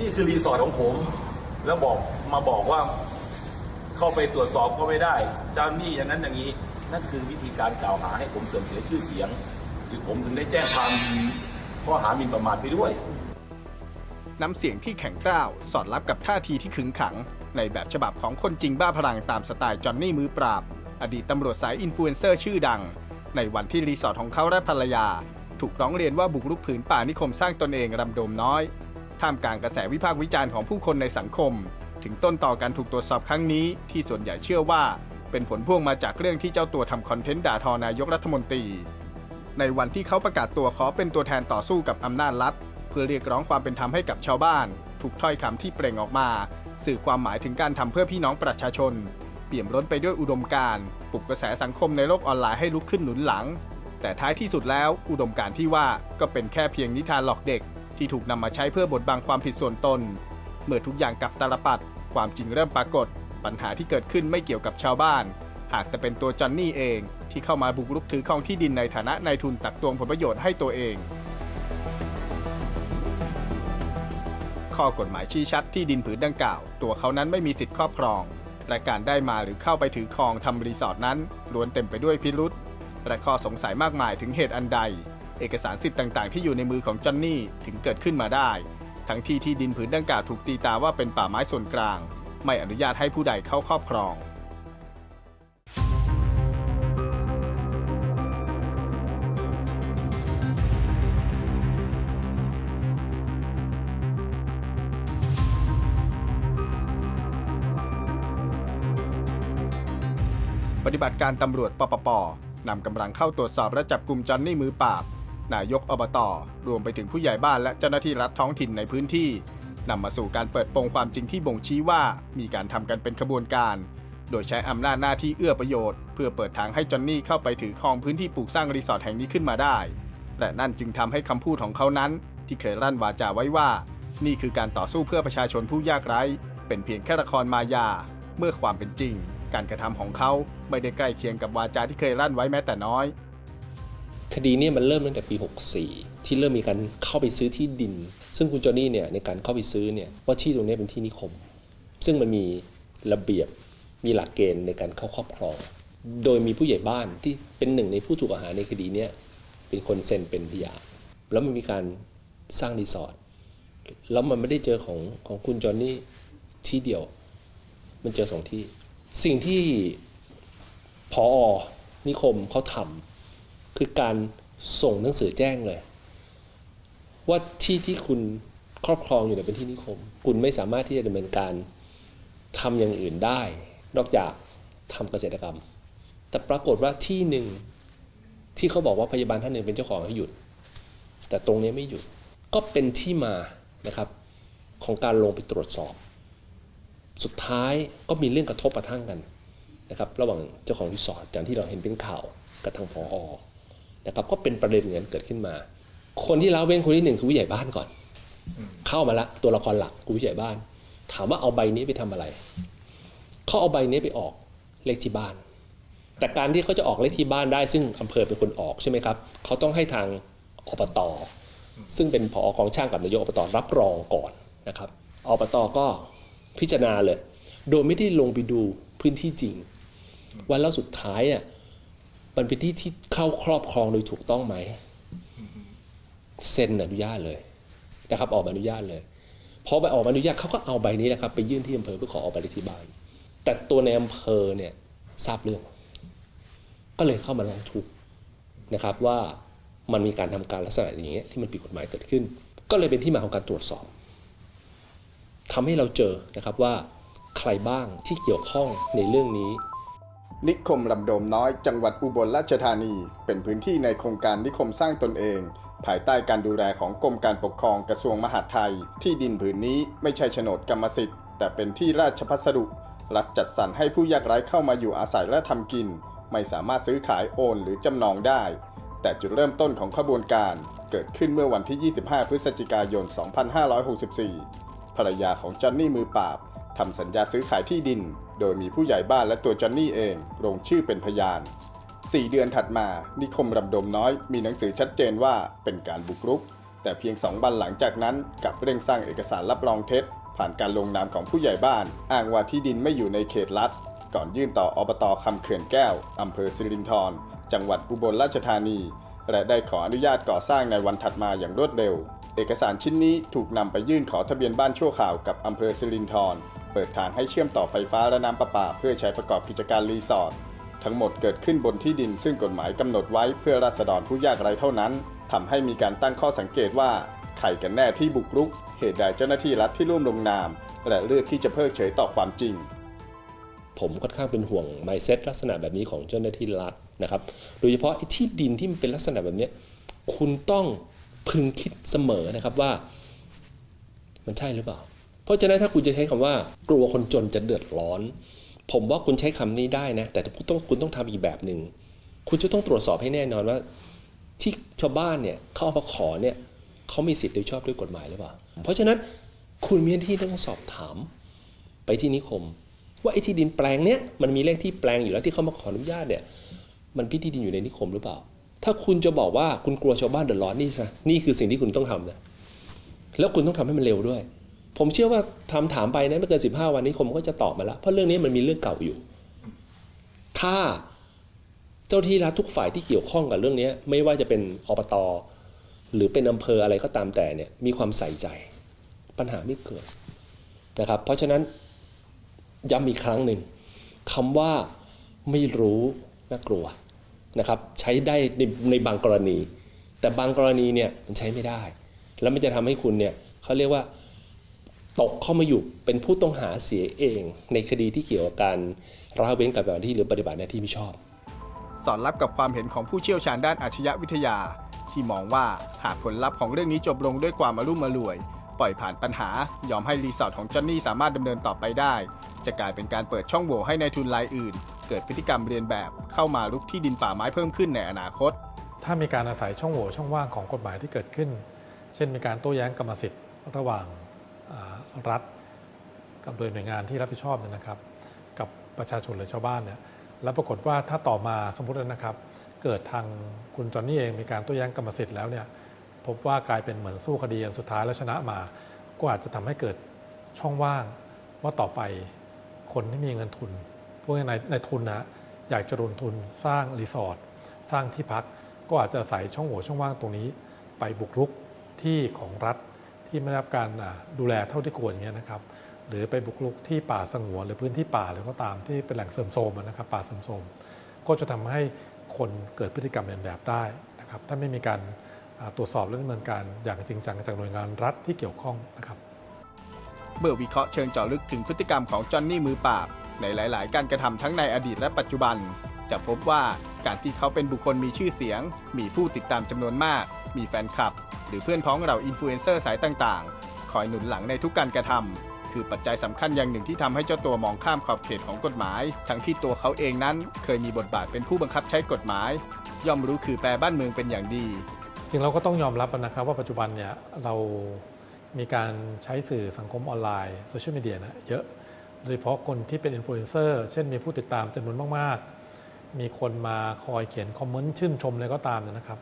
นี่คือรีสอร์ทของผม แล้วบอกมาบอกว่า เข้าไปตรวจสอบก็ไม่ได้ เจ้าหนี้อย่างนั้นอย่างนี้ นั่นคือวิธีการกล่าวหาให้ผมเสื่อมเสียชื่อเสียงคือผมถึงได้แจ้งความข้อหาหมิ่นประมาทไปด้วย น้ำเสียงที่แข็งกร้าว สอดรับกับท่าทีที่ขึงขัง ในแบบฉบับของคนจริงบ้าพลังตามสไตล์จอนนี่มือปราบ อดีตตำรวจสายอินฟลูเอนเซอร์ชื่อดัง ในวันที่รีสอร์ทของเขาและภรรยา ถูกร้องเรียนว่าบุกรุกผืนป่านิคมสร้างตนเองรำโดมน้อย ท่ามกลางกระแสวิพากษ์วิจารณ์ของผู้คนในสังคม ถึงต้นต่อการถูกตรวจสอบครั้งนี้ที่ส่วนใหญ่เชื่อว่า เป็นผลพ่วงมาจากเรื่องที่เจ้าตัวทำคอนเทนต์ด่าทอนายกรัฐมนตรี ในวันที่เขาประกาศตัวขอเป็นตัวแทนต่อสู้กับอำนาจรัฐ เพื่อเรียกร้องความเป็นธรรมให้กับชาวบ้าน ถูกถ้อยคำที่เปล่งออกมา สื่อความหมายถึงการทำเพื่อพี่น้องประชาชน เปี่ยมล้นไปด้วยอุดมการณ์ปลุกกระแสสังคมในโลกออนไลน์ให้ลุกขึ้นหนุนหลัง แต่ท้ายที่สุดแล้วอุดมการณ์ที่ว่าก็เป็นแค่เพียงนิทานหลอกเด็ก ที่ถูกนำมาใช้เพื่อบดบังความผิดส่วนตน เมื่อทุกอย่างกลับตาลปัดความจริงเริ่มปรากฏ ปัญหาที่เกิดขึ้นไม่เกี่ยวกับชาวบ้าน หากแต่เป็นตัวจอนนี่เองที่เข้ามาบุกรุกถือครองที่ดินในฐานะนายทุนตักตวงผลประโยชน์ให้ตัวเอง ข้อกฎหมายชี้ชัดที่ดินผืนดังกล่าว ตัวเขานั้นไม่มีสิทธิครอบครอง และการได้มาหรือเข้าไปถือครองทำรีสอร์ทนั้นล้วนเต็มไปด้วยพิรุษและข้อสงสัยมากมายถึงเหตุอันใด เอกสารสิทธิ์ต่างๆ ที่อยู่ในมือของจอนนี่ถึงเกิดขึ้นมาได้ ทั้งที่ที่ดินผืนดังกล่าวถูกตีตาว่าเป็นป่าไม้ส่วนกลาง ไม่อนุญาตให้ผู้ใดเข้าครอบครองปฏิบัติการตำรวจปปปนำกำลังเข้าตรวจสอบและจับกลุ่มจอนนี่มือปราบ นายกอบตรวมไปถึงผู้ใหญ่บ้านและเจ้าหน้าที่รัฐท้องถิ่นในพื้นที่นำมาสู่การเปิดโปงความจริงที่บ่งชี้ว่ามีการทำกันเป็นขบวนการ โดยใช้อำนาจหน้าที่เอื้อประโยชน์ เพื่อเปิดทางให้จอนนี่เข้าไปถือครองพื้นที่ปลูกสร้างรีสอร์ทแห่งนี้ขึ้นมาได้ และนั่นจึงทำให้คำพูดของเขานั้น ที่เคยรั่นวาจาไว้ว่า นี่คือการต่อสู้เพื่อประชาชนผู้ยากไร้ เป็นเพียงแค่ละครมายา เมื่อความเป็นจริง การกระทำของเขาไม่ได้ใกล้เคียงกับวาจาที่เคยรั่นไว้แม้แต่น้อย คดีนี้มันเริ่มตั้งแต่ปี 64 ที่เริ่มมีการเข้าไปซื้อที่ดิน ซึ่งคุณจอห์นนี่เนี่ยในการเข้าไปซื้อเนี่ยว่าที่ตรงนี้เป็นที่นิคม ซึ่งมันมีระเบียบมีหลักเกณฑ์ในการเข้าครอบครอง โดยมีผู้ใหญ่บ้านที่เป็นหนึ่งในผู้ถูกกล่าหาในคดีนี้เป็นคนเซ็นเป็นพยานแล้วมันมีการสร้างรีสอร์ทแล้วมันไม่ได้เจอของของคุณจอห์นนี่ที่เดียว มันเจอสองที่ สิ่งที่พอนิคมเขาทำ คือการส่งหนังสือแจ้งเลย ว่าที่ที่คุณครอบครองอยู่เนี่ยเป็นที่นิคม คุณไม่สามารถที่จะดำเนินการทำอย่างอื่นได้ นอกจากทำเกษตรกรรม แต่ปรากฏว่าที่หนึ่งที่เขาบอกว่าพยาบาลท่านหนึ่งเป็นเจ้าของให้หยุด แต่ตรงนี้ไม่หยุดก็เป็นที่มานะครับของการลงไปตรวจสอบ สุดท้ายก็มีเรื่องกระทบกระทั่งกันนะครับ ระหว่างเจ้าของรีสอร์ทอย่างที่เราเห็นเป็นข่าวกับทางพออ นะครับก็เป็นประเด็นอย่างนั้นเกิดขึ้นมา คนที่เละเว้นคนที่หนึ่งคือผู้ใหญ่บ้านก่อน เข้ามาละตัวละครหลักคือผู้ใหญ่บ้าน ถามว่าเอาใบนี้ไปทำอะไรเขาเอาใบนี้ไปออกเลขที่บ้าน แต่การที่เขาจะออกเลขที่บ้านได้ซึ่งอำเภอเป็นคนออกใช่ไหมครับเขาต้องให้ทางอบตซึ่งเป็นผอกองช่างกับนายกอบตรับรองก่อนนะครับอบตก็พิจารณาเลย โดยไม่ได้ลงไปดูพื้นที่จริงว่าแล้วสุดท้ายอะ มันเป็นที่ที่เข้าครอบครองโดยถูกต้องไหมเซ็นอนุญาตเลยนะครับ ออกใบอนุญาตเลยพอไปออกใบอนุญาตเขาก็เอาใบนี้แหละครับ ไปยื่นที่อำเภอเพื่อขอออกใบเลขที่บ้าน แต่ตัวในอำเภอเนี่ยทราบเรื่อง ก็เลยเข้ามาร้องทุกข์นะครับว่ามันมีการทำการลักษณะอย่างเงี้ยที่มันผิดกฎหมายเกิดขึ้น ก็เลยเป็นที่มาของการตรวจสอบทำให้เราเจอนะครับว่าใครบ้างที่เกี่ยวข้องในเรื่องนี้ นิคมลำโดมน้อยจังหวัดอุบลราชธานี เป็นพื้นที่ในโครงการนิคมสร้างตนเอง ภายใต้การดูแลของกรมการปกครองกระทรวงมหาดไทย ที่ดินผืนนี้ไม่ใช่โฉนดกรรมสิทธิ์ แต่เป็นที่ราชพัสดุ รัฐจัดสรรให้ผู้ยากไร้เข้ามาอยู่อาศัยและทำกิน ไม่สามารถซื้อขายโอนหรือจำนองได้ แต่จุดเริ่มต้นของขบวนการ เกิดขึ้นเมื่อวันที่ 25 พฤศจิกายน 2564 ภรรยาของจอนนี่มือปราบทำสัญญาซื้อขายที่ดิน โดยมีผู้ใหญ่บ้านและตัวจอนนี่เองลงชื่อเป็นพยาน 4 เดือนถัดมา นิคมรำดมน้อยมีหนังสือชัดเจนว่าเป็นการบุกรุก แต่เพียงสองวันหลังจากนั้นกลับเร่งสร้างเอกสารรับรองเท็จ ผ่านการลงนามของผู้ใหญ่บ้าน อ้างว่าที่ดินไม่อยู่ในเขตรัฐ ก่อนยื่นต่ออบตคำเขื่อนแก้วอำเภอสิรินธรจังหวัดอุบลราชธานี และได้ขออนุญาตก่อสร้างในวันถัดมาอย่างรวดเร็ว เอกสารชิ้นนี้ถูกนำไปยื่นขอทะเบียนบ้านชั่วคราวกับอำเภอสิรินธร เปิดทางให้เชื่อมต่อไฟฟ้าและน้ำประปา เพื่อใช้ประกอบกิจการรีสอร์ททั้งหมดเกิดขึ้นบนที่ดินซึ่งกฎหมายกำหนดไว้เพื่อราษฎรผู้ยากไร้เท่านั้นทำให้มีการตั้งข้อสังเกตว่าใครกันแน่ที่บุกรุก เหตุใดเจ้าหน้าที่รัฐที่ร่วมลงนาม และเลือกที่จะเพิกเฉยต่อความจริง ผมค่อนข้างเป็นห่วง mindset ลักษณะแบบนี้ของเจ้าหน้าที่รัฐนะครับ โดยเฉพาะที่ดินที่มันเป็นลักษณะแบบนี้คุณต้องพึงคิดเสมอนะครับว่า มันใช่หรือเปล่า เพราะฉะนั้นถ้าคุณจะใช้คำว่ากลัวคนจนจะเดือดร้อน ผมว่าคุณใช้คำนี้ได้นะ แต่คุณต้องคุณต้องทำอีกแบบหนึ่งคุณจะต้องตรวจสอบให้แน่นอนว่า ที่ชาวบ้านเนี่ยเขาเอามาขอเนี่ยเขามีสิทธิ์โดยชอบด้วยกฎหมายหรือเปล่า เพราะฉะนั้นคุณมีหน้าที่ต้องสอบถาม ไปที่นิคม ว่าไอ้ที่ดินแปลงเนี้ยมันมีเลขที่แปลงอยู่แล้วที่เขามาขออนุญาตเนี่ย มันพิที่ดินอยู่ในนิคมหรือเปล่า ถ้าคุณจะบอกว่าคุณกลัวชาวบ้านเดือดร้อนนี่ซะนี่คือสิ่งที่คุณต้องทำนะแล้วคุณต้องทำให้มันเร็วด้วย ผมเชื่อว่าทำถามไปนะไม่เกิน15วันนิคมก็จะตอบมาแล้วเพราะเรื่องนี้มันมีเรื่องเก่าอยู่ ถ้าเจ้าที่รัฐทุกฝ่ายที่เกี่ยวข้องกับเรื่องนี้ไม่ว่าจะเป็นอบตหรือเป็นอำเภออะไรก็ตามแต่เนี่ยมีความใส่ใจ ปัญหาไม่เกิดนะครับ เพราะฉะนั้นย้ำอีกครั้งหนึ่งคำว่าไม่รู้น่ากลัวนะครับ ใช้ได้ในในบางกรณี แต่บางกรณีเนี่ยมันใช้ไม่ได้ แล้วมันจะทำให้คุณเนี่ยเขาเรียกว่า ตกเข้ามาอยู่เป็นผู้ต้องหาเสียเอง ในคดีที่เกี่ยวกับการละเว้นการปฏิบัติหน้าที่หรือปฏิบัติหน้าที่ไม่ชอบ สอดรับกับความเห็นของผู้เชี่ยวชาญด้านอาชญาวิทยา ที่มองว่าหากผลลัพธ์ของเรื่องนี้จบลงด้วยความมารุ่มมารวย ปล่อยผ่านปัญหา ยอมให้รีสอร์ทของจอนนี่สามารถดำเนินต่อไปได้ จะกลายเป็นการเปิดช่องโหว่ให้ในายทุนรายอื่น เกิดพฤติกรรมเรียนแบบเข้ามาลุกที่ดินป่าไม้เพิ่มขึ้นในอนาคต ถ้ามีการอาศัยช่องโหว่ช่องว่างของกฎหมายที่เกิดขึ้น เช่น มีการโต้แย้งกรรมสิทธิ์ระหว่างอ่า รัฐ กับโดยหน่วยงานที่รับผิดชอบเนี่ยนะครับ กับประชาชนหรือชาวบ้านเนี่ยแล้วปรากฏว่าถ้าต่อมาสมมตินะครับ เกิดทางคุณจอนนี่เองมีการโต้แย้งกรรมสิทธิ์แล้วเนี่ยพบว่ากลายเป็นเหมือนสู้คดีอันสุดท้ายแล้วชนะมา ก็อาจจะทำให้เกิดช่องว่างว่าต่อไปคนที่มีเงินทุน พวกในในทุนนะอยากจะลงทุนสร้างรีสอร์ทสร้างที่พัก ก็อาจจะอาศัยช่องโหว่ช่องว่างตรงนี้ ไปบุกรุกที่ของรัฐ ที่ไม่ได้รับการดูแลเท่าที่ควรอย่างเงี้ยนะครับหรือไปบุกรุกที่ป่าสงวนหรือพื้นที่ป่าหรือก็ตามที่เป็นแหล่งเสริมโทรมนะครับป่าเสริมโทรมก็จะทำให้คนเกิดพฤติกรรมเลียนแบบได้นะครับถ้าไม่มีการตรวจสอบและดำเนินการอย่างจริงจังจากหน่วยงานรัฐที่เกี่ยวข้องนะครับเมื่อวิเคราะห์เชิงเจาะลึกถึงพฤติกรรมของจอนนี่มือปราบในหลาย ๆ การกระทำทั้งในอดีตและปัจจุบัน จะพบว่าการที่เขาเป็นบุคคลมีชื่อเสียง มีผู้ติดตามจำนวนมาก มีแฟนคลับ หรือเพื่อนพ้องเราอินฟลูเอนเซอร์สายต่างๆ คอยหนุนหลังในทุกการกระทำคือปัจจัยสำคัญอย่างหนึ่งที่ทำให้เจ้าตัวมองข้ามขอบเขตของกฎหมาย ทั้งที่ตัวเขาเองนั้นเคยมีบทบาทเป็นผู้บังคับใช้กฎหมาย ย่อมรู้คือแปรบ้านเมืองเป็นอย่างดี จริงเราก็ต้องยอมรับนะครับว่าปัจจุบันเนี่ยเรามีการใช้สื่อสังคมออนไลน์โซเชียลมีเดียนะเยอะโดยเฉพาะคนที่เป็นอินฟลูเอนเซอร์เช่นมีผู้ติดตามจำนวนมากๆ มีคนมาคอยเขียนคอมเมนต์ชื่นชมอะไรก็ตามเนี่ยนะครับ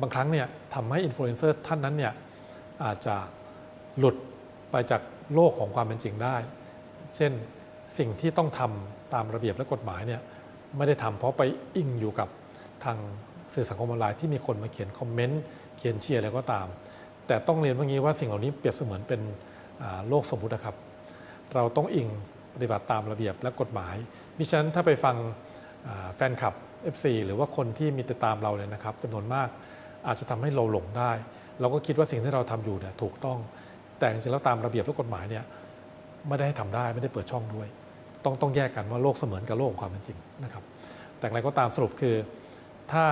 บางครั้งเนี่ยทำให้อินฟลูเอนเซอร์ท่านนั้นเนี่ยอาจจะหลุดไปจากโลกของความเป็นจริงได้ เช่นสิ่งที่ต้องทำตามระเบียบและกฎหมายเนี่ยไม่ได้ทำเพราะไปอิงอยู่กับทางสื่อสังคมออนไลน์ที่มีคนมาเขียนคอมเมนต์เขียนเชียร์อะไรก็ตาม แต่ต้องเรียนว่างี้ว่าสิ่งเหล่านี้เปรียบเสมือนเป็นโลกสมมุตินะครับ เราต้องอิงปฏิบัติตามระเบียบและกฎหมายมิฉะนั้นถ้าไปฟัง แฟนคลับ FC หรือว่าคนที่มีติดตามเราเนี่ยนะครับจำนวนมากอาจจะทำให้เราหลงได้ เราก็คิดว่าสิ่งที่เราทำอยู่เนี่ยถูกต้อง แต่จริงๆแล้วตามระเบียบและกฎหมายเนี่ยไม่ได้ให้ทำได้ไม่ได้เปิดช่องด้วย ต้องต้องแยกกันว่าโลกเสมือนกับโลกของความเป็นจริงนะครับแต่อะไรก็ตามสรุปคือ ถ้า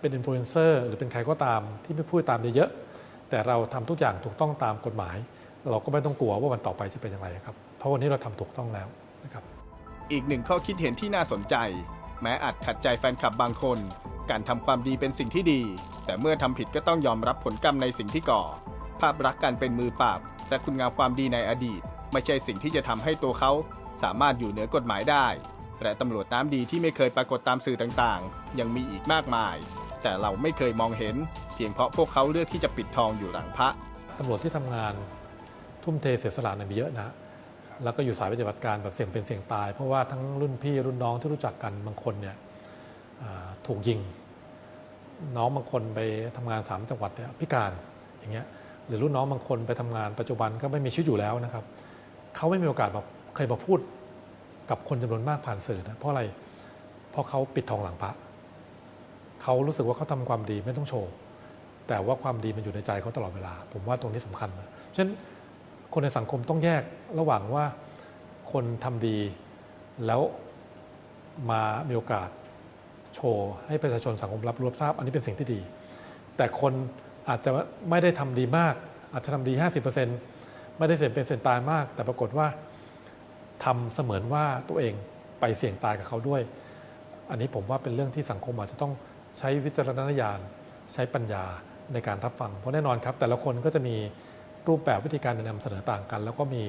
เป็นอินฟลูเอนเซอร์หรือเป็นใครก็ตามที่ไม่พูดตามเยอะๆแต่เราทำทุกอย่างถูกต้องตามกฎหมาย เราก็ไม่ต้องกลัวว่าวันต่อไปจะเป็นอย่างไรครับ เพราะวันนี้เราทำถูกต้องแล้วนะครับอีกหนึ่งข้อคิดเห็นที่น่าสนใจ แม้อาจขัดใจแฟนคลับบางคน การทำความดีเป็นสิ่งที่ดี แต่เมื่อทำผิดก็ต้องยอมรับผลกรรมในสิ่งที่ก่อ ภาพลักษณ์การเป็นมือปราบ และคุณงามความดีในอดีต ไม่ใช่สิ่งที่จะทำให้ตัวเขาสามารถอยู่เหนือกฎหมายได้ และตำรวจน้ำดีที่ไม่เคยปรากฏตามสื่อต่างๆ ยังมีอีกมากมาย แต่เราไม่เคยมองเห็น เพียงเพราะพวกเขาเลือกที่จะปิดทองอยู่หลังพระตำรวจที่ทำงานทุ่มเทเสียสละเนี่ยมีเยอะนะ แล้วก็อยู่สายปฏิบัติการแบบเสี่ยงเป็นเสี่ยงตาย เพราะว่าทั้งรุ่นพี่รุ่นน้องที่รู้จักกันบางคนเนี่ยถูกยิง น้องบางคนไปทำงานสามจังหวัดเนี่ยพิการอย่างเงี้ยหรือรุ่นน้องบางคนไปทำงานปัจจุบันก็ไม่มีชีวิตอยู่แล้วนะครับเขาไม่มีโอกาสแบบเคยมาพูดกับคนจำนวนมากผ่านสื่อนะเพราะอะไรเพราะเขาปิดทองหลังพระเขารู้สึกว่าเขาทำความดีไม่ต้องโชว์แต่ว่าความดีมันอยู่ในใจเขาตลอดเวลา ผมว่าตรงนี้สำคัญนะฉะนั้น คนในสังคมต้องแยกระหว่างว่าคนทำดีแล้วมามีโอกาสโชว์ให้ประชาชนสังคมรับรู้รับทราบ อันนี้เป็นสิ่งที่ดี แต่คนอาจจะไม่ได้ทำดีมาก อาจจะทำดี 50%ไม่ได้เสี่ยงเป็นเสี่ยงตายมาก แต่ปรากฏว่าทำเสมือนว่าตัวเองไปเสี่ยงตายกับเขาด้วย อันนี้ผมว่าเป็นเรื่องที่สังคมอาจจะต้องใช้วิจารณญาณ ใช้ปัญญาในการรับฟัง เพราะแน่นอนครับ แต่ละคนก็จะมี รูปแบบวิธีการนำเสนอต่างกัน แล้วก็มี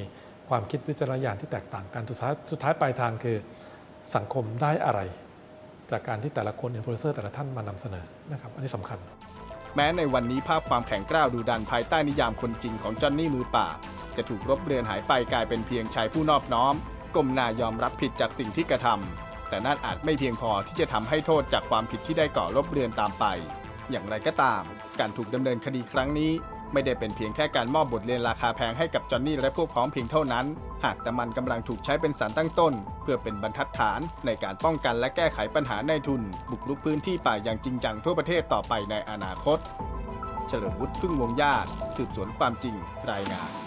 ความคิดวิจารณญาณที่แตกต่างกันสุดท้ายสุดท้ายปลายทางคือสังคมได้อะไร จากการที่แต่ละคนอินฟลูเอนเซอร์แต่ละท่านมานำเสนอนะครับอันนี้สำคัญ แม้ในวันนี้ภาพความแข็งกร้าวดูดันภายใต้นิยามคนจริงของจอนนี่มือป่า จะถูกรบเรือนหายไปกลายเป็นเพียงชายผู้นอบน้อมก้มหน้ายอมรับผิดจากสิ่งที่กระทำแต่นั่นอาจไม่เพียงพอที่จะทำให้โทษจากความผิดที่ได้ก่อรบเรือนตามไป อย่างไรก็ตาม การถูกดำเนินคดีครั้งนี้ ไม่ได้เป็นเพียงแค่การมอบบทเรียนราคาแพงให้กับจอห์นนี่และพวกพ้องเพียงเท่านั้น หากแต่มันกำลังถูกใช้เป็นสารตั้งต้น เพื่อเป็นบรรทัดฐานในการป้องกันและแก้ไขปัญหาในทุน บุกรุกพื้นที่ป่าอย่างจริงจังทั่วประเทศต่อไปในอนาคต เฉลิมวุฒิพึ่งวงญาติ สืบสวนความจริงรายงาน